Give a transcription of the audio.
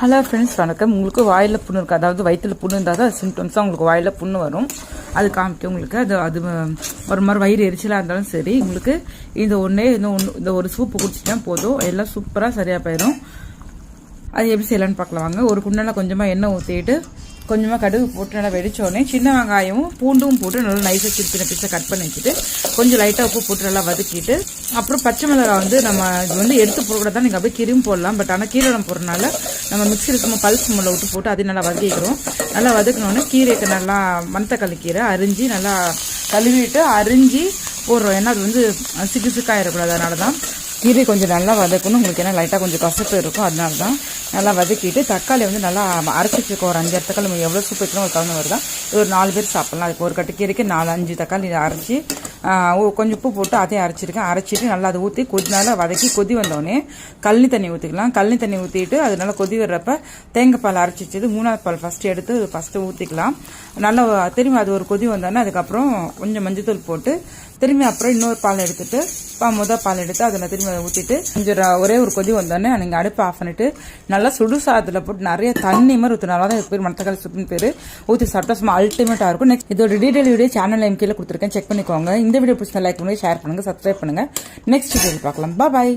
Hello friends வணக்கம். உங்களுக்கு வாயில் புண்ணு இருக்குது அதாவது வயிற்றில் புண்ணு இருந்தால் தான் சிம்டம்ஸாக உங்களுக்கு வாயில் புண்ணு வரும். அது காமிக்கும் உங்களுக்கு. அது அது ஒரு மாதிரி வயிறு எரிச்சலாக இருந்தாலும் சரி உங்களுக்கு இந்த ஒன்றே இந்த ஒன்று இந்த ஒரு சூப்பு குடிச்சிட்டா போதும். எல்லாம் சூப்பராக சரியாக போயிடும் அது எப்படி செய்யலான்னு பார்க்கலாம். வாங்க. ஒரு குண்டெல்லாம் கொஞ்சமாக எண்ணெய் ஊற்றிட்டு கொஞ்சமாக கடுகு போட்டு நல்லா வெடித்தோடனே சின்ன வெங்காயமும் பூண்டும் போட்டு நல்லா நைஸாக சின்ன சின்ன பீஸாக கட் பண்ணி வச்சுட்டு கொஞ்சம் லைட்டாக உப்பு போட்டு நல்லா வதக்கிட்டு அப்புறம் பச்சை மிளகாய் வந்து நம்ம இது வந்து எடுத்து போடக்கூட தான் நீங்கள் அப்படியே கிரும் போடலாம். பட் ஆனால் கீரை நம்ம போடுறதுனால நம்ம மிக்சியில் சும்மா பல்ஸ் முள்ள விட்டு போட்டு அதையும் நல்லா வதக்கிக்கிறோம். நல்லா வதக்கினோடனே கீரைக்கு நல்லா மணத்தக்காளி கீரை அரிஞ்சு நல்லா கழுவிட்டு அரிஞ்சு போடுறோம். ஏன்னா அது வந்து சிக்கு சிக்காயிடக்கூடாது அதனால தான் கீரை கொஞ்சம் நல்லா வதக்கணும். உங்களுக்கு ஏன்னா லைட்டாக கொஞ்சம் கசப்பு இருக்கும். அதனால தான் நல்லா வதக்கிட்டு தக்காளி வந்து நல்லா அரைச்சி வச்சுக்கோ ஒரு அஞ்சு தக்காளி நம்ம எவ்வளோ சூப் வைக்கணும் ஒரு கலந்து வருதான் ஒரு நாலு பேர் சாப்பிட்லாம். அதுக்கு ஒரு கட்டு கீரைக்கு நாலு அஞ்சு தக்காளி அரைச்சி கொஞ்சம் உப்பு போட்டு அதையும் அரைச்சிருக்கேன். அரைச்சிட்டு நல்லா அதை ஊற்றி கொதி நல்லா வதக்கி கொதி வந்தோடனே கல்லி தண்ணி ஊற்றிக்கலாம் கல்லி தண்ணி ஊற்றிட்டு அது நல்லா கொதி வர்றப்ப தேங்காய் பால் அரைச்சி வச்சது. மூணாவது பால் ஃபஸ்ட்டு எடுத்து ஃபஸ்ட்டு ஊற்றிக்கலாம் நல்லா திரும்பி அது ஒரு கொதி வந்தோடனே அதுக்கப்புறம் கொஞ்சம் மஞ்சத்தூள் போட்டு திரும்பி அப்புறம் இன்னொரு பால் இப்போ முத பால் எடுத்து அதில் திரும்பி அதை ஊற்றிட்டு கொஞ்சம் ஒரே ஒரு கொதி வந்தோடனே நீங்கள் அடுப்பு ஆஃப் பண்ணிட்டு நல்லா சுடு சாதத்தில் போட்டு நிறைய தண்ணி மாதிரி ஊற்றினால நல்லா தான் பேர் மணத்தக்காளி சுப்புன்னு பேர். ஊற்றி சாப்பிட்டா சும்மா அல்டிமேட்டாக இருக்கும். நெக்ஸ்ட் இதோட டீடைல் வீடியோ சேனல் எம் கீழே கொடுத்துருக்கேன். செக் பண்ணிக்கோங்க. இந்த வீடியோ பிடிச்சா லைக் பண்ணுங்கள் ஷேர் பண்ணுங்கள் சப்ஸ்கிரைப் பண்ணுங்கள் நெக்ஸ்ட் வீடியோ பார்க்கலாம். பாய்